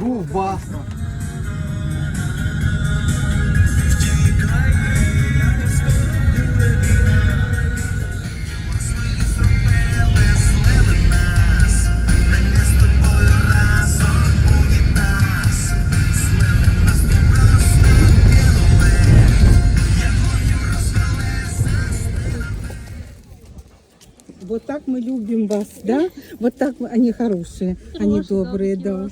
Рубаха. Вот мы любим вас, да? Вот так мы- они хорошие, они добрые, да.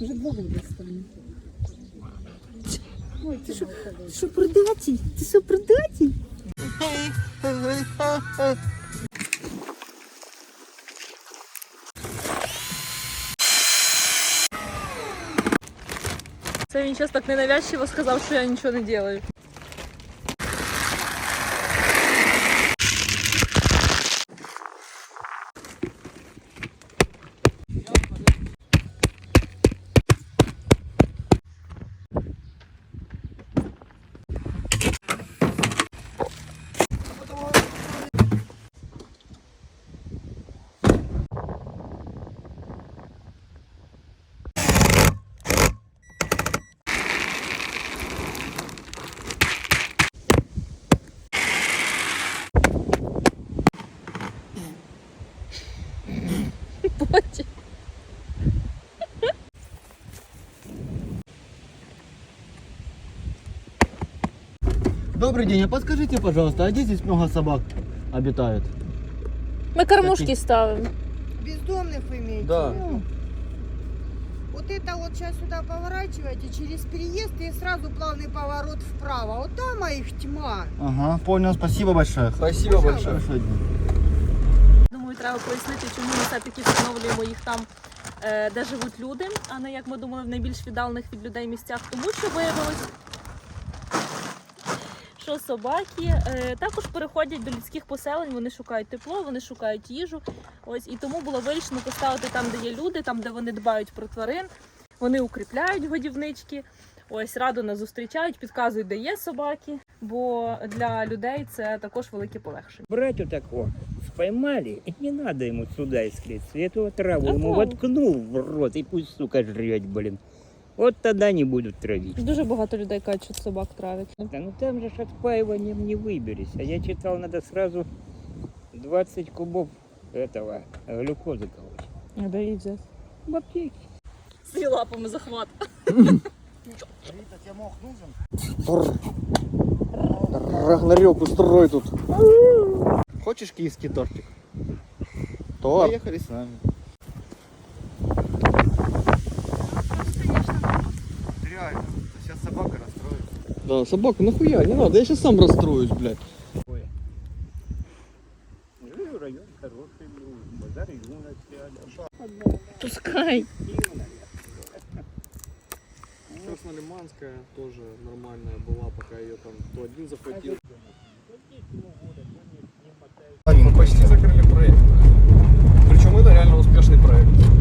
Уже два года. Ой, ты что, что, предатель? Ты что, предатель? Він зараз так ненавязчиво сказав, що я нічого не делаю. Добрый день, а подскажите, пожалуйста, а где здесь много собак обитают? Ми кормушки ставимо. Бездомных вы имеете? Да. Ну, Вот это вот сейчас сюда поворачиваете через переезд и сразу плавный поворот вправо. Вот там а их тьма. Ага, понял, спасибо большое. Спасибо большое. Хорошего дня. Думаю, треба пояснити, чому ми все-таки встановлюємо їх там, е, де живуть люди, а не як ми думали, в найбільш віддалених від людей місцях. Тому що виявилось, Що собаки е, також переходять до людських поселень, вони шукають тепло, вони шукають їжу. Ось і тому було вирішено поставити там, де є люди, там, де вони дбають про тварин, вони укріпляють годівнички. Ось радо нас зустрічають, підказують, де є собаки, бо для людей це також велике полегшення. Брать вот такого, споймали, и не надо ему сюда искать. Эту траву А ему траву? воткнул в рот, и пусть, сука, жрет, блин. Вот тогда не будут травить. Дуже багато людей кажуть, що собак травять. Да ну там же ж отпаиванием не выберись. А я читал, надо сразу 20 кубов этого глюкозы колоть. А де її взяти? В аптеке. З лапами захват. Рагнарёк устрой тут. Хочешь киевский тортик? Торт. Поехали с нами. Реально, сейчас собака расстроится. Да, собака, нахуя, не надо, я сейчас сам расстроюсь, блядь. Ну. Пускай. Краснолиманская тоже нормальная была, пока ее там то один захватил. Мы почти закрыли проект. Причем это реально успешный проект.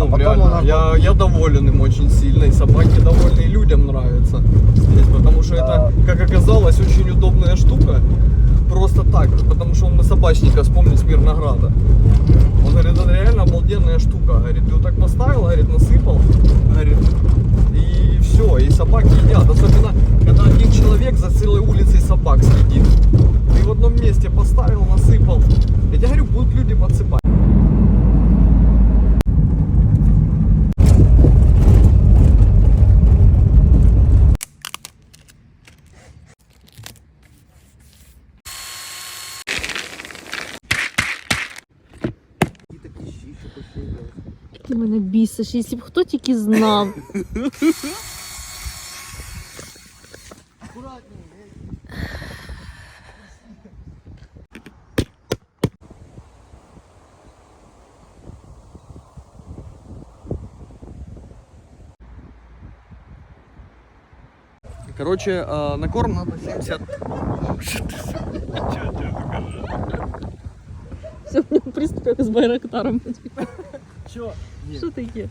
Ну, потом реально, она- я, я доволен им очень сильно, и собаки довольны, и людям нравится здесь, потому что это, как оказалось, очень удобная штука, просто так, потому что мы собачника вспомнили с Мирнограда. Он говорит, это реально обалденная штука, говорит, ты вот так поставил, говорит, насыпал, говорит, и все, и собаки едят, особенно, когда один человек за целой улицей собак следит. Ты в одном месте поставил, насыпал, я тебе говорю, будут люди подсыпать. Ти мене бісиш, якщо б хто тільки знав. Короче, а, на корм надо 70. Все, в нього приступ як з байрактаром. Чё? Що таке?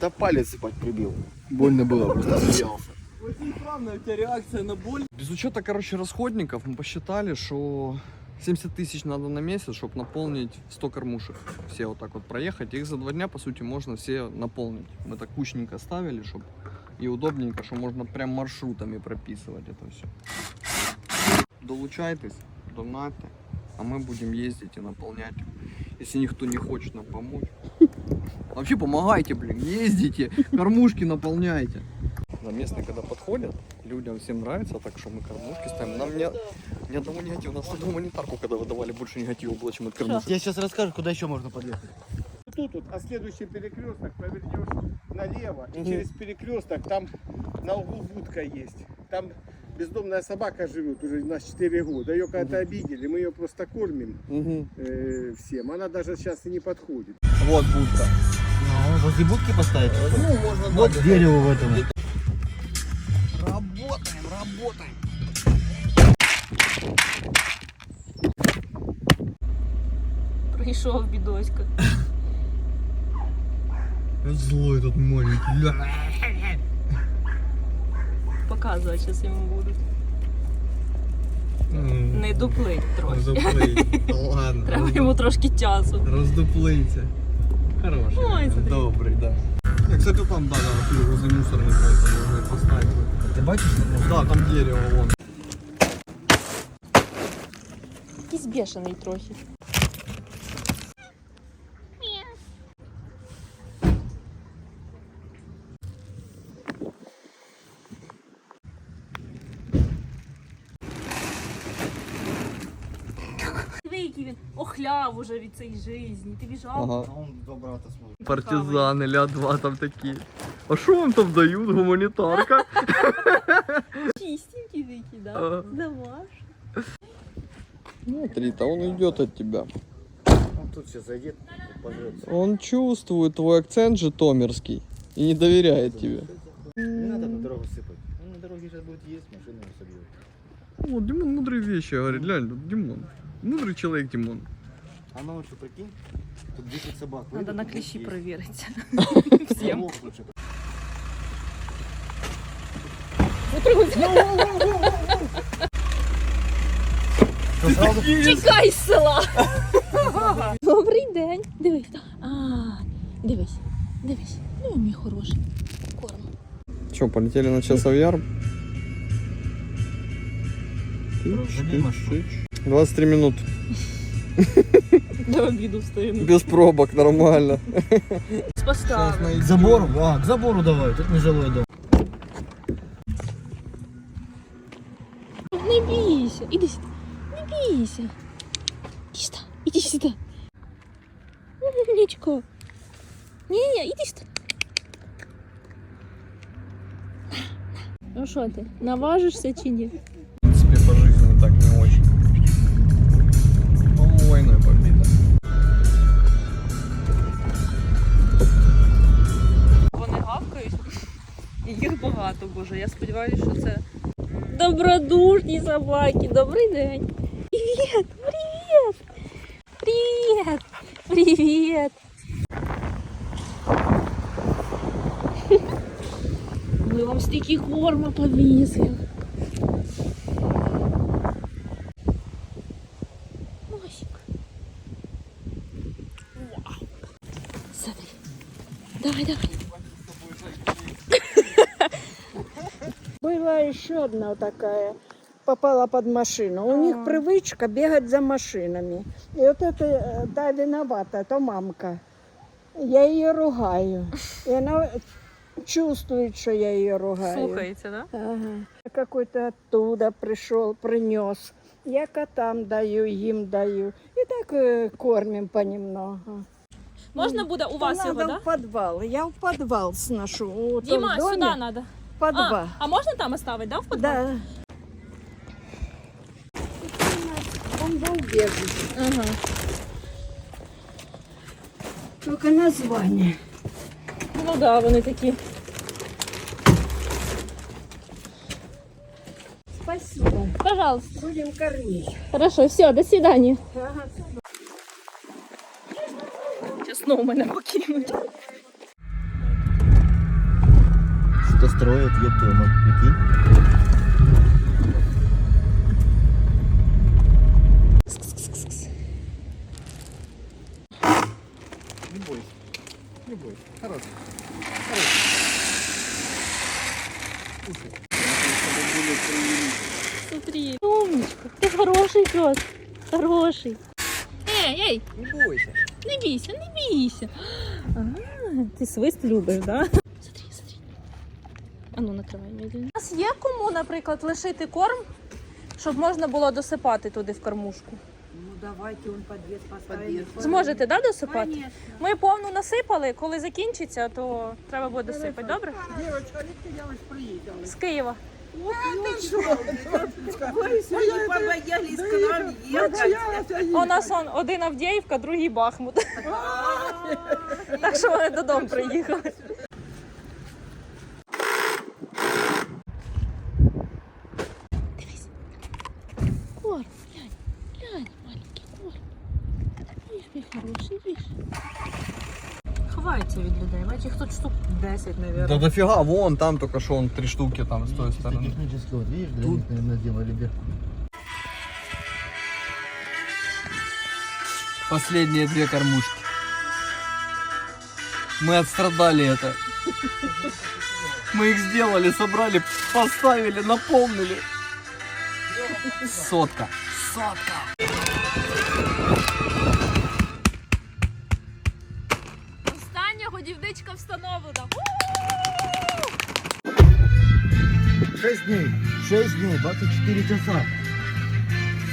Да палец ебать прибил. Больно было, просто смеялся. Очень странная у тебя реакция на боль. Без учета, короче, расходников мы посчитали, что 70 тысяч надо на месяц, чтобы наполнить 100 кормушек. Все вот так вот проехать. Их за два дня, по сути, можно все наполнить. Мы так кучненько ставили, чтобы и удобненько, что можно прям маршрутами прописывать это все. Долучайтесь, донатьте, а мы будем ездить и наполнять. Если никто не хочет нам помочь. Вообще помогайте, блин, ездите, кормушки наполняйте. На местные, когда подходят, людям всем нравится, так что мы кормушки ставим. Нам не, ни одного негатива. У нас на гуманитарку, когда выдавали, больше негатива было, чем от кормушек. Я сейчас расскажу, куда еще можно подъехать. Тут вот, а следующий перекресток повернешь налево, и через перекресток там на углу будка есть. Там бездомная собака живет уже у нас 4 года. Ее когда-то обидели, мы ее просто кормим э, всем. Она даже сейчас и не подходит. Вот будка. Ну, возле будки поставить? Ну, можно Вот да, дерево в этом. Работаем, работаем. Прийшов бідоська. Злой тут маленький. Показувати зараз йому будуть. Не дуплить трохи. Ладно. Треба йому трошки часу. Роздуплиться. Хороший. Ой, смотри. Добрый, да. Я, кстати, там, да, да, возле мусорника это можно и поставить. Ты бачишь? Да, там дерево вон. Якийсь бешений трохи. уже від цієї житті. Тобі жалко? Ага. А он два брата смотрит. Партизаны, ля два там такие. А что вам там дают, гуманитарка? Чистенький такий, да? Ага. Да ваш. Смотри-то, он идет от тебя. Он тут сейчас зайдет, пожрется. Он чувствует твой акцент житомирский и не доверяет тебе. Не надо на дорогу сыпать. Он на дороге сейчас будет есть, машину его собьет. О, Димон мудрые вещи говорит, глянь, тут Димон. Мудрый человек Димон. А ночью, прикинь, тут 10 собак. Надо выйдут, на тут клещі есть. перевіритися. Всем. лучше. Что, сразу? Тікай з села! Добрий день. Дивись. А, дивись, дивись. Ну, мій хороший. Корм. Что, полетели на часов яр? Забей машину. 23 минут. До обіду встигну. Без пробок, нормально. Поставлю. К забору? А, к забору давай, тут нежилой дом. Не бійся. Іди сюди. Не бійся. Іди сюди. Іди сюди. Умничко. Ні-ні, іди сюди. Ну що ти, наважишся чи ні? їх багато, боже. Я сподіваюся, що це добродушні собаки. Добрий день. Привіт! Привіт! Привіт! Привіт! Ми вам стільки корма повісимо. Мосик. Вау. Смотри. Давай, давай. Была еще одна такая, попала под машину. У них привычка бегать за машинами. И вот это э, та виновата, это мамка. Я ее ругаю. И она чувствует, что я ее ругаю. Слухається, да? Ага. Какой-то оттуда пришел, принес. Я котам даю, им даю. И так э, кормим понемногу. Можна буде у вас Надо його, да? в подвал. Я в подвал сношу. Діма, сюди треба. Подвал. А, а можна там оставити, да, в подвал? Да. Бомбоубежище. Ага. Только название. Ну да, вони такі. Спасибо. Пожалуйста. Будем кормить. Хорошо, все, до свидания. Ага. Чесно, мене покинуть. строят Ютума. Прикинь. Не бойся. Не бойся. Хороший. Хороший. Смотри. Умничка. Ты хороший пес. Хороший. Эй, эй. Не бойся. Не бейся, не бейся. А, ти свист любиш. Да? Ну накривай медленно. У нас є кому, наприклад, лишити корм, щоб можна було досипати туди в кормушку. Ну давайте он подъезд поставим. Зможете, да, досипати? Конечно. Ми повну насипали, коли закінчиться, то треба буде досипати, добре? Девочка, видите, я ось приїхала. З Києва. Побоялись к нам ехать. У нас он один Авдіївка, другий Бахмут. так що вони додому приїхали. Ховаються від людей, бачиш, їх тут штук 10, мабуть. Да дофига, вон там только что он три штуки там с той стороны. Технический, вот видишь, для них, наверное, сделали бирку. Последние две кормушки. Мы отстрадали это. Мы их сделали, собрали, поставили, наполнили. Сотка. Сотка. годівничка встановлена. 6 дней, 6 дней, 24 часа.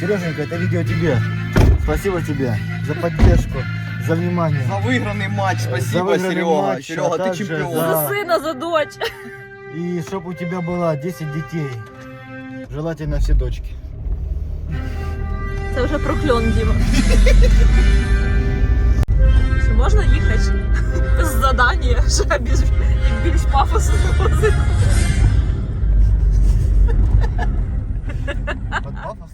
Сереженька, это видео тебе. Спасибо тебе за поддержку, за внимание. За выигранный матч, За спасибо, выигранный Серега. матч, Серега, а ты также чемпион. за- За сина, за дочь. И чтобы у тебя было 10 детей. Желательно все дочки. Це вже прокльон, Діма. Чи можна їхати з Задание ще більш, більш пафосно музику. Під пафос?